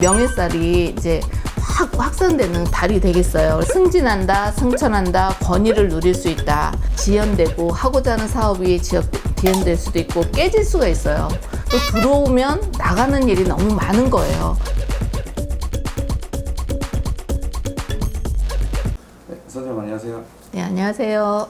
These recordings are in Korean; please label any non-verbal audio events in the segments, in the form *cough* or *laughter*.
명예살이 이제 확 확산되는 달이 되겠어요. 승진한다, 승천한다, 권위를 누릴 수 있다. 지연되고 하고자 하는 사업이 지연, 지연될 수도 있고 깨질 수가 있어요. 또 들어오면 나가는 일이 너무 많은 거예요. 네, 선생님 안녕하세요. 네, 안녕하세요.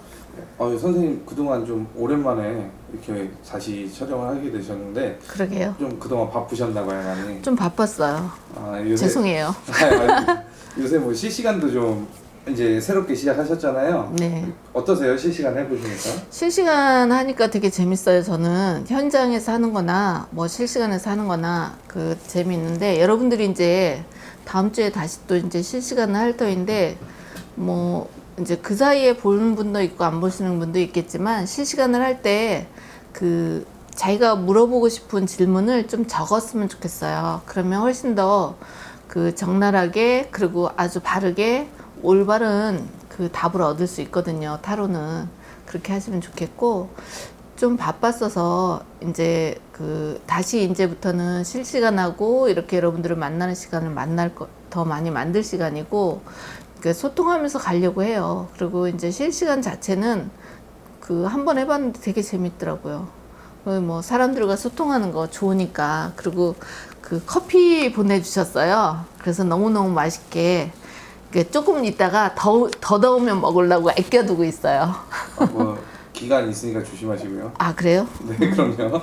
어, 선생님 그동안 좀 오랜만에 이렇게 다시 촬영을 하게 되셨는데 그러게요. 좀 그동안 바쁘셨나 봐요 많이. 좀 바빴어요. 아, 요새 죄송해요. *laughs* 아니, 요새 뭐 실시간도 좀 이제 새롭게 시작하셨잖아요. 네. 어떠세요 실시간 해보시니까? 실시간 하니까 되게 재밌어요. 저는 현장에서 하는 거나 뭐 실시간에서 하는 거나 그 재미있는데 여러분들이 이제 다음 주에 다시 또 이제 실시간을 할 터인데 뭐 이제 그 사이에 보는 분도 있고 안 보시는 분도 있겠지만 실시간을 할 때 그 자기가 물어보고 싶은 질문을 좀 적었으면 좋겠어요. 그러면 훨씬 더 그 적나라하게 그리고 아주 바르게 올바른 그 답을 얻을 수 있거든요. 타로는 그렇게 하시면 좋겠고 좀 바빴어서 이제 그 다시 이제부터는 실시간하고 이렇게 여러분들을 만나는 시간을 만날 거, 더 많이 만들 시간이고 그 소통하면서 가려고 해요. 그리고 이제 실시간 자체는 그 한 번 해봤는데 되게 재밌더라고요. 거의 뭐 사람들과 소통하는 거 좋으니까 그리고 그 커피 보내주셨어요. 그래서 너무 너무 맛있게 그 조금 있다가 더, 더 더우면 먹으려고 아껴두고 있어요. 아, 뭐 기간 있으니까 조심하시고요. 아 그래요? 네 그럼요.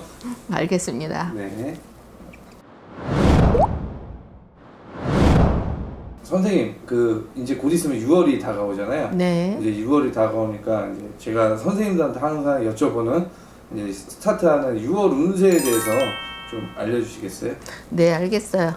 알겠습니다. 네. 선생님 그 이제 곧 있으면 6월이 다가오잖아요. 네. 이제 6월이 다가오니까 이제 제가 선생님들한테 항상 여쭤보는 이제 스타트하는 6월 운세에 대해서 좀 알려주시겠어요? 네, 알겠어요.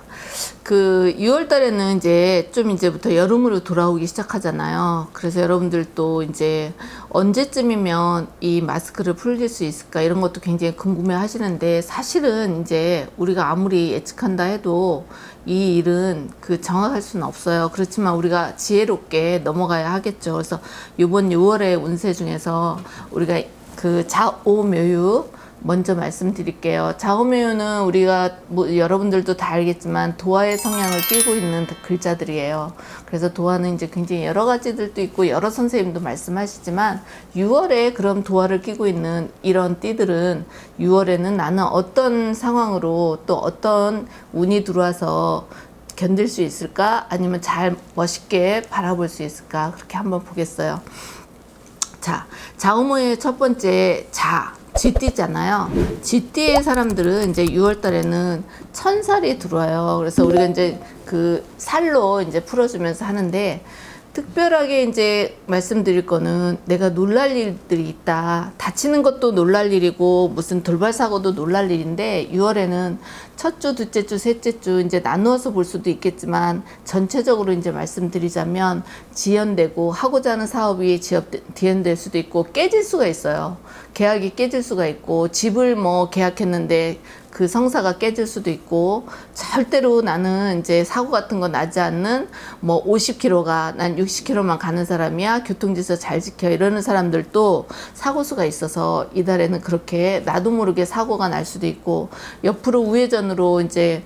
그 6월 달에는 이제 좀 이제부터 여름으로 돌아오기 시작하잖아요. 그래서 여러분들도 이제 언제쯤이면 이 마스크를 풀릴 수 있을까 이런 것도 굉장히 궁금해 하시는데 사실은 이제 우리가 아무리 예측한다 해도 이 일은 그 정확할 수는 없어요. 그렇지만 우리가 지혜롭게 넘어가야 하겠죠. 그래서 이번 6월의 운세 중에서 우리가 그 자오묘유 먼저 말씀드릴게요. 자오묘유는 우리가 뭐 여러분들도 다 알겠지만 도화의 성향을 띠고 있는 글자들이에요. 그래서 도화는 이제 굉장히 여러 가지들도 있고 여러 선생님도 말씀하시지만 6월에 그런 도화를 끼고 있는 이런 띠들은 6월에는 나는 어떤 상황으로 또 어떤 운이 들어와서 견딜 수 있을까? 아니면 잘 멋있게 바라볼 수 있을까? 그렇게 한번 보겠어요. 자, 자우모의 첫 번째 자, 쥐띠잖아요. 쥐띠의 사람들은 이제 6월 달에는 천살이 들어와요. 그래서 우리가 이제 그 살로 이제 풀어주면서 하는데 특별하게 이제 말씀드릴 거는 내가 놀랄 일들이 있다. 다치는 것도 놀랄 일이고 무슨 돌발 사고도 놀랄 일인데 6월에는 첫 주, 둘째 주, 셋째 주 이제 나누어서 볼 수도 있겠지만 전체적으로 이제 말씀드리자면 지연되고 하고자 하는 사업이 지연, 지연될 수도 있고 깨질 수가 있어요. 계약이 깨질 수가 있고 집을 뭐 계약했는데 그 성사가 깨질 수도 있고 절대로 나는 이제 사고 같은 거 나지 않는 뭐 50km가 난 60km만 가는 사람이야? 교통질서 잘 지켜? 이러는 사람들도 사고 수가 있어서 이달에는 그렇게 나도 모르게 사고가 날 수도 있고 옆으로 우회전으로 이제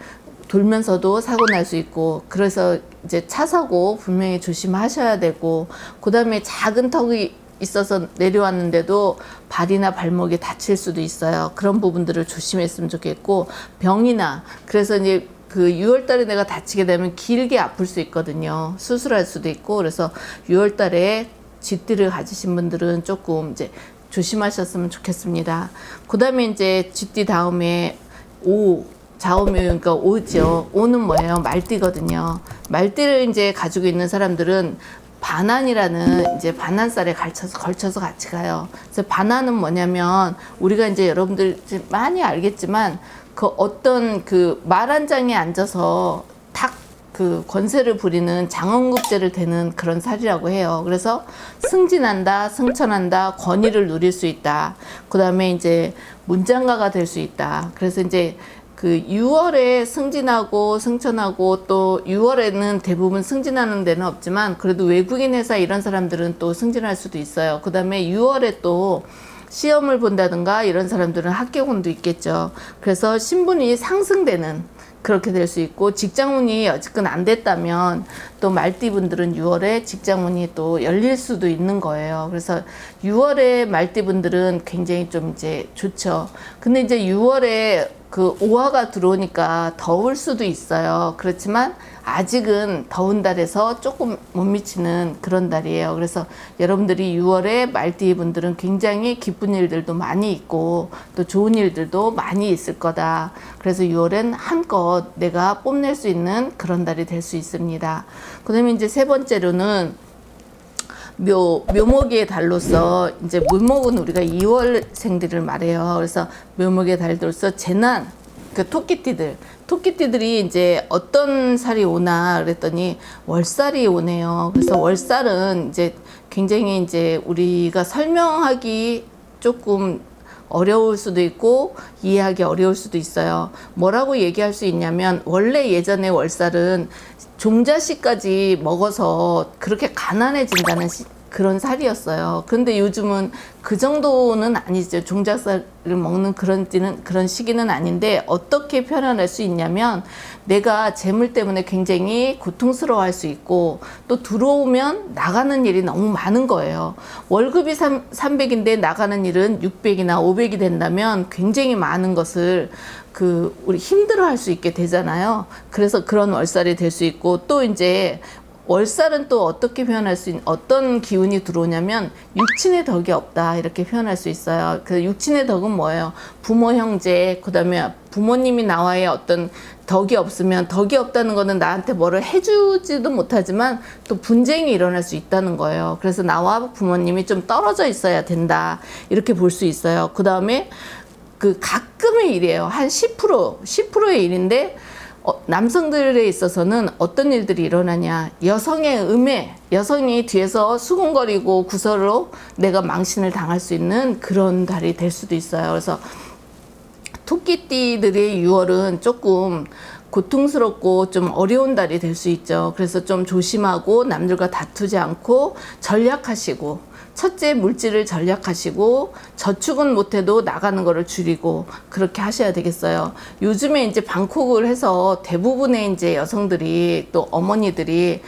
돌면서도 사고 날 수 있고 그래서 이제 차 사고 분명히 조심하셔야 되고 그다음에 작은 턱이 있어서 내려왔는데도 발이나 발목이 다칠 수도 있어요. 그런 부분들을 조심했으면 좋겠고 병이나 그래서 이제 그 6월 달에 내가 다치게 되면 길게 아플 수 있거든요. 수술할 수도 있고 그래서 6월 달에 쥐띠를 가지신 분들은 조금 이제 조심하셨으면 좋겠습니다. 그 다음에 이제 쥐띠 다음에 오 자오묘 그러니까 오죠. 오는 뭐예요? 말띠거든요. 말띠를 이제 가지고 있는 사람들은 반환이라는 이제 반환살에 걸쳐서 걸쳐서 같이 가요. 그래서 반환은 뭐냐면 우리가 이제 여러분들 많이 알겠지만 그 어떤 그 말 한 장에 앉아서 탁 그 권세를 부리는 장원급제를 되는 그런 살이라고 해요. 그래서 승진한다, 승천한다, 권위를 누릴 수 있다. 그 다음에 이제 문장가가 될 수 있다. 그래서 이제 그 6월에 승진하고 승천하고 또 6월에는 대부분 승진하는 데는 없지만 그래도 외국인 회사 이런 사람들은 또 승진할 수도 있어요. 그 다음에 6월에 또 시험을 본다든가 이런 사람들은 합격운도 있겠죠. 그래서 신분이 상승되는 그렇게 될 수 있고 직장운이 여지껏 안 됐다면 또 말띠 분들은 6월에 직장운이 또 열릴 수도 있는 거예요. 그래서 6월에 말띠 분들은 굉장히 좀 이제 좋죠. 근데 이제 6월에 그 오화가 들어오니까 더울 수도 있어요. 그렇지만 아직은 더운 달에서 조금 못 미치는 그런 달이에요. 그래서 여러분들이 6월에 말띠 분들은 굉장히 기쁜 일들도 많이 있고 또 좋은 일들도 많이 있을 거다. 그래서 6월엔 한껏 내가 뽐낼 수 있는 그런 달이 될 수 있습니다. 그 다음에 이제 세 번째로는 묘, 묘목의 달로서 이제 묘목은 우리가 2월생들을 말해요. 그래서 묘목의 달로서 재난, 그 토끼띠들, 토끼띠들이 이제 어떤 살이 오나 그랬더니 월살이 오네요. 그래서 월살은 이제 굉장히 이제 우리가 설명하기 조금 어려울 수도 있고 이해하기 어려울 수도 있어요. 뭐라고 얘기할 수 있냐면 원래 예전에 월살은 종자씨까지 먹어서 그렇게 가난해진다는 시- 그런 살이었어요. 그런데 요즘은 그 정도는 아니죠. 종자살을 먹는 그런 띠는 그런 시기는 아닌데 어떻게 표현할 수 있냐면 내가 재물 때문에 굉장히 고통스러워할 수 있고 또 들어오면 나가는 일이 너무 많은 거예요. 월급이 3, 300인데 나가는 일은 600이나 500이 된다면 굉장히 많은 것을 그 우리 힘들어 할 수 있게 되잖아요. 그래서 그런 월살이 될 수 있고 또 이제 월살은 또 어떻게 표현할 수 있, 어떤 기운이 들어오냐면 육친의 덕이 없다 이렇게 표현할 수 있어요. 그 육친의 덕은 뭐예요? 부모 형제 그다음에 부모님이 나와의 어떤 덕이 없으면 덕이 없다는 거는 나한테 뭐를 해주지도 못하지만 또 분쟁이 일어날 수 있다는 거예요. 그래서 나와 부모님이 좀 떨어져 있어야 된다 이렇게 볼 수 있어요. 그 다음에 그 가끔의 일이에요. 한 10% 10%의 일인데 어, 남성들에 있어서는 어떤 일들이 일어나냐. 여성의 음해, 여성이 뒤에서 수군거리고 구설로 내가 망신을 당할 수 있는 그런 달이 될 수도 있어요. 그래서 토끼띠들의 6월은 조금 고통스럽고 좀 어려운 달이 될 수 있죠. 그래서 좀 조심하고 남들과 다투지 않고 전략하시고 첫째 물질을 전략하시고 저축은 못해도 나가는 거를 줄이고 그렇게 하셔야 되겠어요. 요즘에 이제 방콕을 해서 대부분의 이제 여성들이 또 어머니들이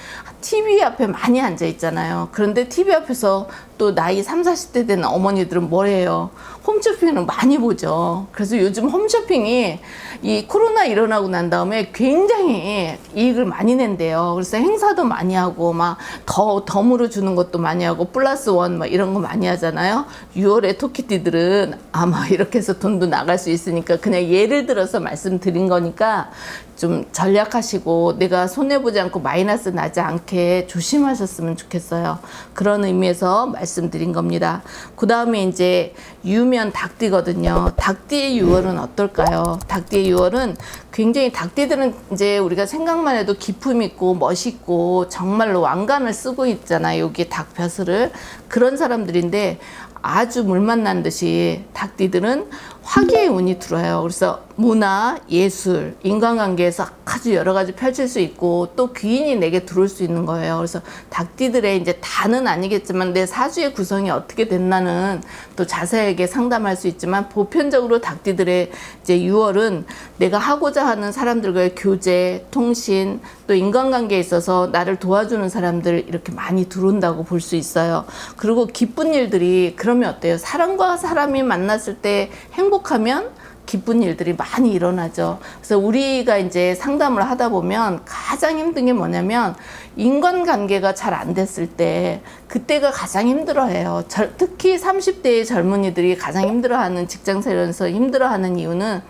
TV 앞에 많이 앉아 있잖아요. 그런데 TV 앞에서 또 나이 3, 40대 되는 어머니들은 뭘 해요? 홈쇼핑을 많이 보죠. 그래서 요즘 홈쇼핑이 이 코로나 일어나고 난 다음에 굉장히 이익을 많이 낸대요. 그래서 행사도 많이 하고 막 더 덤으로 주는 것도 많이 하고 플러스 원 막 이런 거 많이 하잖아요. 6월에 토끼띠들은 아마 이렇게 해서 돈도 나갈 수 있으니까 그냥 예를 들어서 말씀드린 거니까 좀 전략하시고 내가 손해보지 않고 마이너스 나지 않게 조심하셨으면 좋겠어요. 그런 의미에서 말씀드린 겁니다. 그 다음에 이제 유면 닭띠거든요. 닭띠의 6월은 어떨까요? 닭띠의 6월은 굉장히 닭띠들은 이제 우리가 생각만 해도 기품 있고 멋있고 정말로 왕관을 쓰고 있잖아요. 여기 닭벼슬을. 그런 사람들인데 아주 물 만난 듯이 닭띠들은 화기의 운이 들어요. 그래서 문화, 예술, 인간관계에서 아주 여러 가지 펼칠 수 있고 또 귀인이 내게 들어올 수 있는 거예요. 그래서 닭띠들의 이제 다는 아니겠지만 내 사주의 구성이 어떻게 됐나는 또 자세하게 상담할 수 있지만 보편적으로 닭띠들의 이제 6월은 내가 하고자 하는 사람들과의 교제, 통신, 또 인간관계에 있어서 나를 도와주는 사람들 이렇게 많이 들어온다고 볼 수 있어요. 그리고 기쁜 일들이 그 러면 어때요? 사람과 사람이 만났을 때 행복하면 기쁜 일들이 많이 일어나죠. 그래서 우리가 이제 상담을 하다 보면 가장 힘든 게 뭐냐면 인간관계가 잘 안 됐을 때 그때가 가장 힘들어해요. 절- 특히 30대의 젊은이들이 가장 힘들어하는 직장 생활에서 힘들어하는 이유는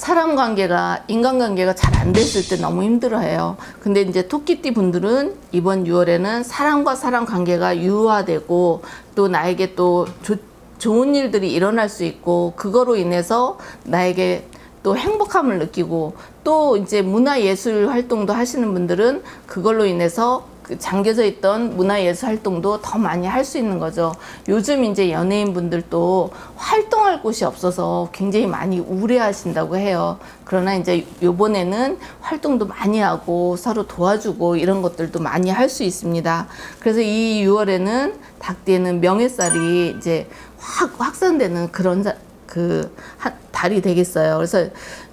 사람 관계가 인간 관계가 잘 안 됐을 때 너무 힘들어해요. 근데 이제 토끼띠 분들은 이번 6월에는 사람과 사람 관계가 유화되고 또 나에게 또 조, 좋은 일들이 일어날 수 있고 그거로 인해서 나에게 또 행복함을 느끼고 또 이제 문화 예술 활동도 하시는 분들은 그걸로 인해서 그 잠겨져 있던 문화예술 활동도 더 많이 할 수 있는 거죠. 요즘 이제 연예인 분들도 활동할 곳이 없어서 굉장히 많이 우려하신다고 해요. 그러나 이제 요번에는 활동도 많이 하고 서로 도와주고 이런 것들도 많이 할 수 있습니다. 그래서 이 6월에는 닭띠에는 명예살이 이제 확 확산되는 그런 자- 그 한- 달이 되겠어요. 그래서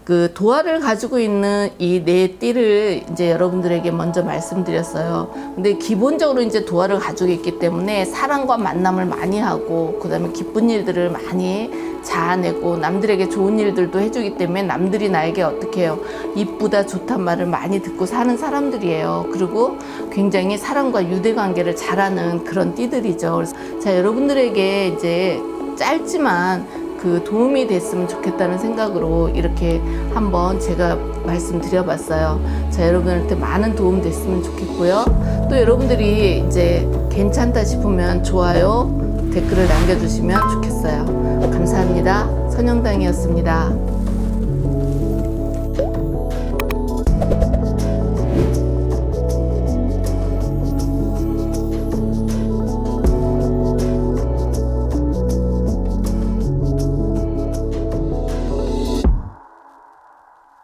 그 도화를 가지고 있는 이 네 띠를 이제 여러분들에게 먼저 말씀드렸어요. 근데 기본적으로 이제 도화를 가지고 있기 때문에 사랑과 만남을 많이 하고 그다음에 기쁜 일들을 많이 자아내고 남들에게 좋은 일들도 해주기 때문에 남들이 나에게 어떻게 해요 이쁘다 좋단 말을 많이 듣고 사는 사람들이에요 그리고 굉장히 사랑과 유대 관계를 잘하는 그런 띠들이죠 그래서 자 여러분들에게 이제 짧지만 그 도움이 됐으면 좋겠다는 생각으로 이렇게 한번 제가 말씀드려봤어요. 자, 여러분한테 많은 도움 됐으면 좋겠고요. 또 여러분들이 이제 괜찮다 싶으면 좋아요, 댓글을 남겨주시면 좋겠어요. 감사합니다. 선영당이었습니다.